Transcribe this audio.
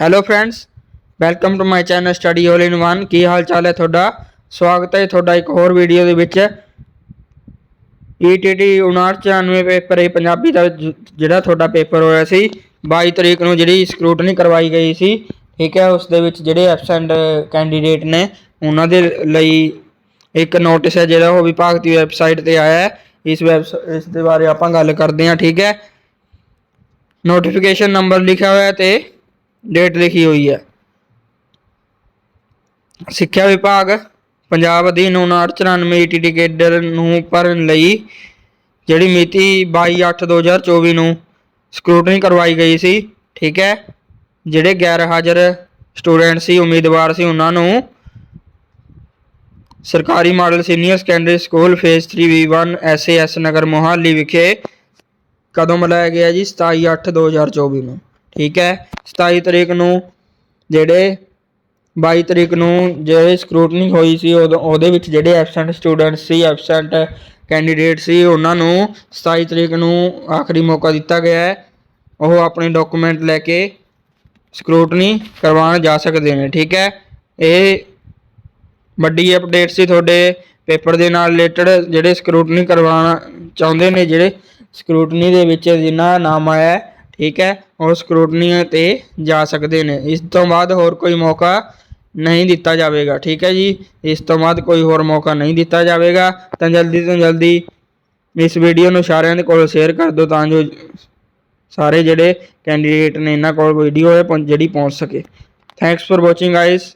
Hello friends welcome to my channel study 올 in one ਕੀ ਹਾਲ ਚਾਲ ਹੈ ਤੁਹਾਡਾ? ਸਵਾਗਤ ਹੈ ਤੁਹਾਡਾ ਇੱਕ ਹੋਰ ਵੀਡੀਓ ਦੇ ਵਿੱਚ। E ETT 5994 ਪੇਪਰ ਹੈ, ਪੰਜਾਬੀ ਦਾ ਜਿਹੜਾ ਤੁਹਾਡਾ ਪੇਪਰ ਹੋਇਆ ਸੀ 22 ਤਰੀਕ ਨੂੰ ਜਿਹੜੀ ਸਕਰੂਟਨੀ ਕਰਵਾਈ ਗਈ ਸੀ, ਠੀਕ ਹੈ, ਉਸ ਦੇ ਵਿੱਚ ਜਿਹੜੇ ਐਬਸੈਂਟ ਕੈਂਡੀਡੇਟ ਨੇ, ਉਹਨਾਂ ਦੇ ਲਈ ਇੱਕ ਨੋਟਿਸ ਹੈ ਜਿਹੜਾ ਉਹ ਵਿਭਾਗ ਦੀ ਵੈਬਸਾਈਟ ਤੇ ਆਇਆ ਹੈ। ਇਸ ਵੈਬ ਇਸ ਦੇ ਬਾਰੇ ਆਪਾਂ ਗੱਲ ਕਰਦੇ ਹਾਂ, ਠੀਕ ਹੈ। ਨੋਟੀਫਿਕੇਸ਼ਨ ਨੰਬਰ ਲਿਖਿਆ ਹੋਇਆ ਹੈ ਤੇ ਡੇਟ ਲਿਖੀ ਹੋਈ ਹੈ। ਸਿੱਖਿਆ ਵਿਭਾਗ ਪੰਜਾਬ ਅਧੀਨ 5994 ਈਟੀਟੀ ਕੇਡਰ ਨੂੰ ਭਰਨ ਲਈ ਜਿਹੜੀ ਮਿਤੀ 22/8/2024 ਨੂੰ ਸਕਰੂਟਨੀ ਕਰਵਾਈ ਗਈ ਸੀ, ਠੀਕ ਹੈ? ਜਿਹੜੇ ਗੈਰ ਹਾਜ਼ਰ ਸਟੂਡੈਂਟ ਸੀ, ਉਮੀਦਵਾਰ ਸੀ, ਉਹਨਾਂ ਨੂੰ ਸਰਕਾਰੀ model senior secondary school phase phase 3V1 SAS Nagar Mohali ਵਿਖੇ ਕਦੋਂ ਮਿਲਾਇਆ ਗਿਆ ਜੀ 27/8/2024 ਨੂੰ। ਠੀਕ ਹੈ? 27 ਤਰੀਕ ਨੂੰ ਜਿਹੜੇ 22 ਤਰੀਕ ਨੂੰ ਜਿਹੜੇ ਸਕਰੂਟਨੀ ਹੋਈ ਸੀ, ਉਦੋਂ ਉਹਦੇ ਵਿੱਚ ਜਿਹੜੇ ਐਬਸੈਂਟ ਸਟੂਡੈਂਟ ਸੀ ਐਬਸੈਂਟ ਕੈਂਡੀਡੇਟ ਸੀ, ਉਹਨਾਂ ਨੂੰ 27 ਤਰੀਕ ਨੂੰ ਆਖਰੀ ਮੌਕਾ ਦਿੱਤਾ ਗਿਆ ਹੈ। ਉਹ ਆਪਣੇ ਡਾਕੂਮੈਂਟ ਲੈ ਕੇ ਸਕਰੂਟਨੀ ਕਰਵਾਉਣ ਜਾ ਸਕਦੇ ਨੇ, ਠੀਕ ਹੈ? ਇਹ ਵੱਡੀ ਅਪਡੇਟ ਸੀ ਤੁਹਾਡੇ ਪੇਪਰ ਦੇ ਨਾਲ ਰਿਲੇਟਡ ਜਿਹੜੇ ਸਕਰੂਟਨੀ ਕਰਵਾਉਣਾ ਚਾਹੁੰਦੇ ਨੇ, ਜਿਹੜੇ ਸਕਰੂਟਨੀ ਦੇ ਵਿੱਚ ਜਿਨ੍ਹਾਂ ਨਾਮ ਆਇਆ ਠੀਕ ਹੈ ਉਹ ਸਕਰੂਟਨੀ ਤੇ ਜਾ ਸਕਦੇ ਨੇ। ਇਸ ਤੋਂ ਬਾਅਦ ਹੋਰ ਕੋਈ ਮੌਕਾ ਨਹੀਂ ਦਿੱਤਾ ਜਾਵੇਗਾ, ਠੀਕ ਹੈ ਜੀ? ਇਸ ਤੋਂ ਬਾਅਦ ਕੋਈ ਹੋਰ ਮੌਕਾ ਨਹੀਂ ਦਿੱਤਾ ਜਾਵੇਗਾ। ਤਾਂ ਜਲਦੀ ਤੋਂ ਜਲਦੀ ਇਸ ਵੀਡੀਓ ਨੂੰ ਸਾਰਿਆਂ ਦੇ ਕੋਲ ਸ਼ੇਅਰ ਕਰ ਦਿਓ ਤਾਂ ਜੋ ਸਾਰੇ ਜਿਹੜੇ ਕੈਂਡੀਡੇਟ ਨੇ, ਇਹਨਾਂ ਕੋਲ ਵੀਡੀਓ ਹੈ ਜਿਹੜੀ ਪਹੁੰਚ ਸਕੇ। Thanks for watching guys